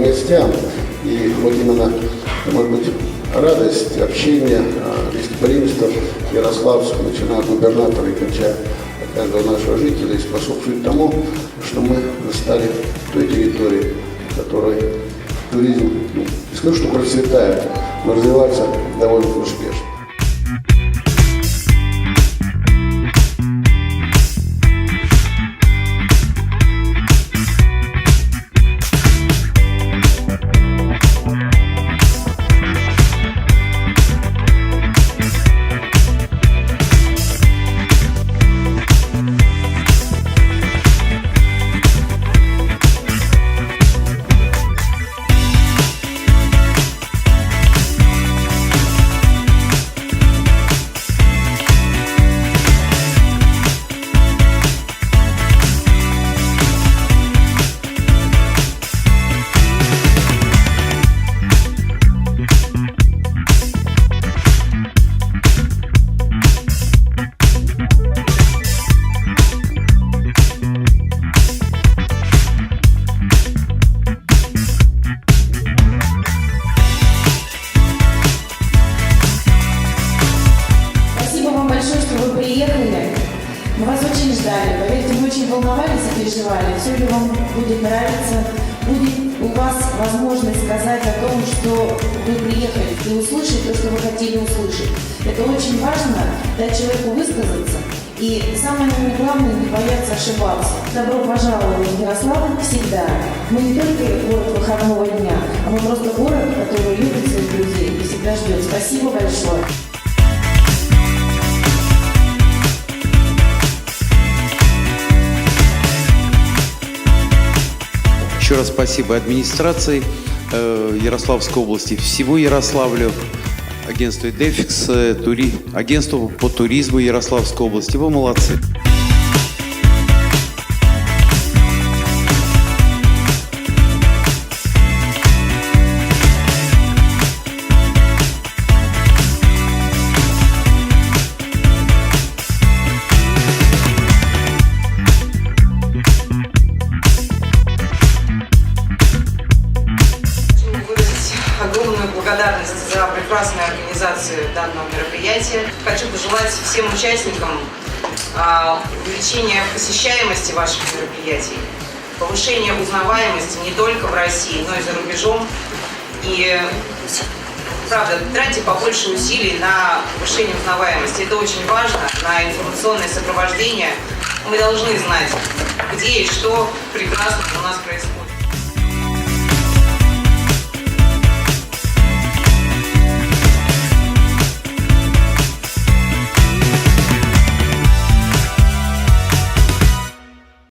гостям. И вот именно, может быть, радость общения гостеприимства Ярославского, начиная от губернатора и кончая каждого нашего жителя, и способствует тому, что мы стали той территорией, которой туризм, ну, не скажу, что процветает, но развивается довольно успешно. Большое, что вы приехали. Мы вас очень ждали. Поверьте, мы очень волновались и переживали. Все ли вам будет нравиться? Будет у вас возможность сказать о том, что вы приехали и услышать то, что вы хотели услышать. Это очень важно, дать человеку высказаться. И самое наверное, главное, не бояться ошибаться. Добро пожаловать в Ярославль всегда. Мы не только город выходного дня, а мы просто город, который любит своих людей и всегда ждет. Спасибо большое. Еще раз спасибо администрации э, Ярославской области, всего Ярославлю, агентству Дефикс, э, тури, агентству по туризму Ярославской области. Вы молодцы. Огромную благодарность за прекрасную организацию данного мероприятия. Хочу пожелать всем участникам а, увеличения посещаемости ваших мероприятий, повышения узнаваемости не только в России, но и за рубежом. И правда, тратьте побольше усилий на повышение узнаваемости. Это очень важно, на информационное сопровождение. Мы должны знать, где и что прекрасно у нас происходит.